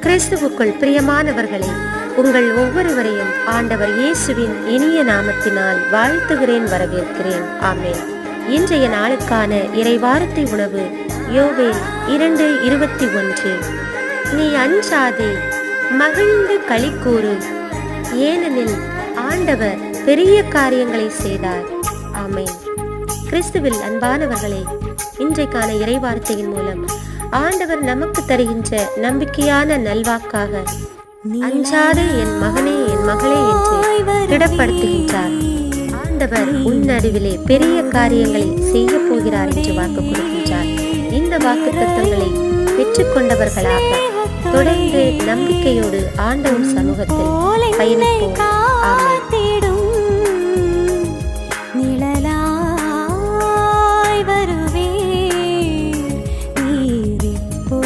கிறிஸ்துவுக்குள் பிரியமானவர்களே உங்கள் ஒவ்வொருவரையும் ஆண்டவர் இயேசுவின் இனிய நாமத்தினால் வாழ்த்துகிறேன் வரவேற்கிறேன். ஆமென். இன்றைய நாளுக்கான இறைவாரத்தை உணவு யோவேல் இரண்டு இருபத்தி ஒன்று. நீ அஞ்சாதே மகிழ்ந்து களி கூறு. ஏனெனில் ஆண்டவர் பெரிய காரியங்களை செய்தார். ஆமென். கிறிஸ்துவில் அன்பானவர்களே இன்றைக்கான இறைவார்த்தையின் மூலம் ஆண்டவர் நமக்கு தருகின்ற நம்பிக்கையான நல்வாக்காக அஞ்சாத என் மகனே என் மகளே என்று திடப்படுத்துகின்றார். ஆண்டவர் உன் நடுவிலே பெரிய காரியங்களை செய்ய போகிறார் என்று வாக்கு கொடுக்கின்றார். இந்த வாக்கு தத்துவங்களை பெற்றுக்கொண்டவர்களாக தொடர்ந்து நம்பிக்கையோடு ஆண்டவர் சமூகத்தில் பயணிப்போம்.